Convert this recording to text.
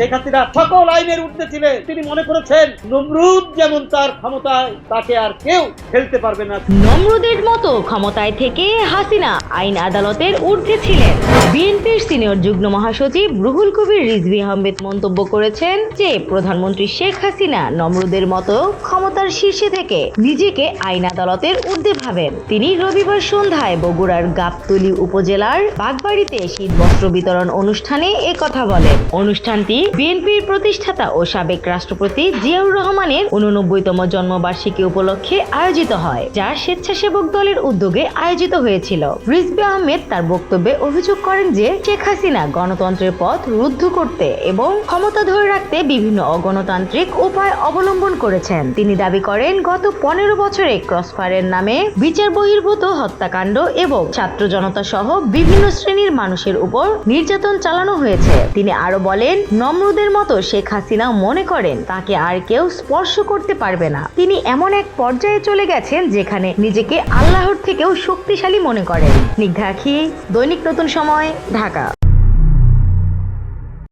হাসিনা সকল আইনের উঠতে ছিলেন। তিনি মনে করেছেন, নমরুদ যেমন তার ক্ষমতায়, তাকে আর কেউ খেলতে পারবে না। নমরুদের মতো ক্ষমতায় থেকে হাসিনা আইন আদালতের ঊর্ধ্বে ছিলেন। বিএনপির সিনিয়র যুগ্ম মহাসচিব রুহুল কবির রিজভি আহমেদ মন্তব্য করেছেন যে প্রধানমন্ত্রী শেখ হাসিনা নমরুদের মতো ক্ষমতার শীর্ষে থেকে নিজেকে আইন আদালতের ঊর্ধ্বে ভাবেন। তিনি রবিবার সন্ধ্যায় বগুড়ার গাবতলী উপজেলার বাগবাড়িতে শীত বস্ত্র বিতরণ অনুষ্ঠানে এ কথা বলেন। অনুষ্ঠানটি বিএনপির প্রতিষ্ঠাতা ও সাবেক রাষ্ট্রপতি জিয়াউর রহমানের উননব্বইতম জন্মবার্ষিকী উপলক্ষে আয়োজিত হয়, যা স্বেচ্ছাসেবক দলের উদ্যোগে আয়োজিত হয়েছিল। রিজবি আহমেদ তার বক্তব্যে অভিযোগ করেন যে শেখ হাসিনা গণতন্ত্রের পথ রুদ্ধ করতে এবং ক্ষমতা ধরে রাখতে বিভিন্ন অগণতান্ত্রিক উপায় অবলম্বন করেছেন। তিনি দাবি করেন, গত পনেরো বছরে ক্রসফায়ারের নামে বিচার বহির্ভূত হত্যাকাণ্ড এবং ছাত্র জনতা সহ বিভিন্ন শ্রেণির মানুষের উপর নির্যাতন চালানো হয়েছে। তিনি আরও বলেন, নমরুদের মতো শেখ হাসিনা মনে করেন, তাকে আর কেউ স্পর্শ করতে পারবে না। তিনি এমন এক পর্যায়ে চলে গেছেন, যেখানে নিজেকে আল্লাহর থেকেও শক্তিশালী মনে করেন। নিঘাখি দৈনিক নতুন সময়, ঢাকা।